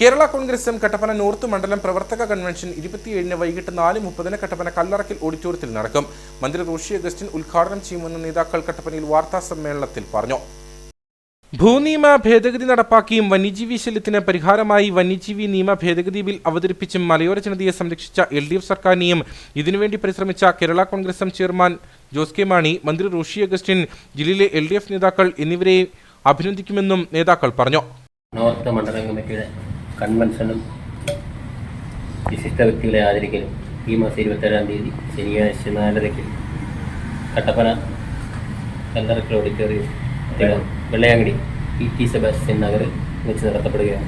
Kerala Congress M Kattappana north മണ്ഡലം പ്രവർത്തക convention ഇരുപത്തിയേഴിന് വൈകിട്ട് നാല് മുപ്പതിന് കട്ടപ്പന കല്ലറക്കിൽ ഓഡിറ്റോറിയത്തിൽ നടക്കും. മന്ത്രി റോഷി അഗസ്റ്റിൻ ഉദ്ഘാടനം ചെയ്യുമെന്ന് നേതാക്കൾ കട്ടപ്പനയിൽ വാർത്താ സമ്മേളനത്തിൽ പറഞ്ഞു. ഭൂനിയമ ഭേദഗതി നടപ്പാക്കിയും വന്യജീവി ശല്യത്തിന് പരിഹാരമായി വന്യജീവി നിയമ ഭേദഗതി ബിൽ അവതരിപ്പിച്ചും മലയോര ജനതയെ സംരക്ഷിച്ച എൽ ഡി എഫ് സർക്കാരിനെയും ഇതിനുവേണ്ടി പരിശ്രമിച്ച Kerala Congress M chairman Jose K Mani മന്ത്രി റോഷി അഗസ്റ്റിൻ ജില്ലയിലെ എൽ ഡി എഫ് നേതാക്കൾ എന്നിവരെ അഭിനന്ദിക്കുമെന്നും നേതാക്കൾ പറഞ്ഞു. നോർത്ത് മണ്ഡലം കമ്മിറ്റിയുടെ കൺവെൻഷനും വിശിഷ്ട വ്യക്തികളെ ആദരിക്കലും. ഈ മാസം ഇരുപത്തേഴാം തീയതി ശനിയാഴ്ച നാലരയ്ക്ക് Kattappana Kallarakkal auditorium Vellayankadi E T Sebastian നഗറിൽ വെച്ച് നടത്തപ്പെടുകയാണ്.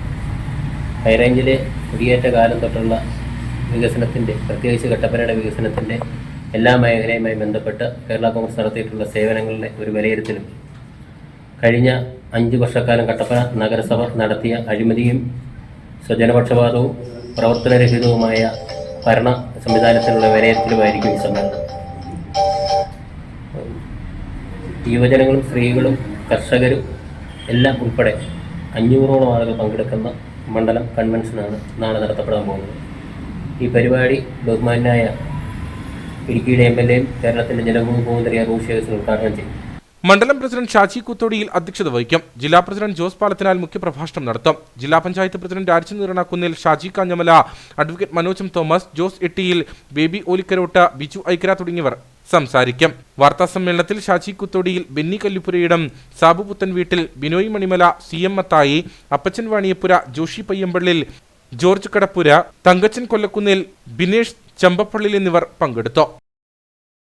ഹൈറേഞ്ചിലെ കുടിയേറ്റ കാലം തൊട്ടുള്ള വികസനത്തിന്റെ പ്രത്യേകിച്ച് കട്ടപ്പനയുടെ വികസനത്തിന്റെ എല്ലാ മേഖലയുമായി ബന്ധപ്പെട്ട് കേരള കോൺഗ്രസ് നടത്തിയിട്ടുള്ള സേവനങ്ങളുടെ ഒരു വിലയിരുത്തലും. കഴിഞ്ഞ അഞ്ച് വർഷക്കാലം കട്ടപ്പന നഗരസഭ നടത്തിയ അഴിമതിയും സ്വജനപക്ഷപാതവും പ്രവർത്തനരഹിതവുമായ ഭരണ സംവിധാനത്തിനുള്ള വിലയിരുത്തലുമായിരിക്കും ഈ സമ്മേളനം. യുവജനങ്ങളും സ്ത്രീകളും കർഷകരും എല്ലാം ഉൾപ്പെടെ അഞ്ഞൂറോളം ആളുകൾ പങ്കെടുക്കുന്ന മണ്ഡലം കൺവെൻഷനാണ് നാളെ നടത്തപ്പെടാൻ പോകുന്നത്. ഈ പരിപാടി ബഹുമാനായ ഇടുക്കിയുടെ എം എൽ എയും കേരളത്തിന്റെ ജനഭൂമി മന്ത്രിയായ ഉദ്ഘാടനം ചെയ്യും. മണ്ഡലം പ്രസിഡന്റ് ഷാജി കുത്തോടിയിൽ അധ്യക്ഷത വഹിക്കും. ജില്ലാ പ്രസിഡന്റ് ജോസ് പാലത്തിനാൽ മുഖ്യപ്രഭാഷണം നടത്തും. ജില്ലാ പഞ്ചായത്ത് പ്രസിഡന്റ് രാജൻ നിറണക്കുന്നിൽ ഷാജി കാഞ്ഞമല അഡ്വക്കേറ്റ് മനോജം തോമസ് ജോസ് എട്ടിയിൽ ബേബി ഓലിക്കരോട്ട ബിജു ഐക്കര തുടങ്ങിയവർ സംസാരിക്കും. വാർത്താ സമ്മേളനത്തിൽ ഷാജി കുത്തോടിയിൽ ബെന്നി കല്ലുപുരയിടം സാബു പുത്തൻ വീട്ടിൽ ബിനോയ് മണിമല സി എം മത്തായി അപ്പച്ചൻ വാണിയപ്പുര ജോഷി പയ്യമ്പള്ളിൽ ജോർജ് കടപ്പുര തങ്കച്ചൻ കൊല്ലക്കുന്നിൽ ബിനേഷ് ചമ്പപ്പള്ളിൽ എന്നിവർ പങ്കെടുത്തു.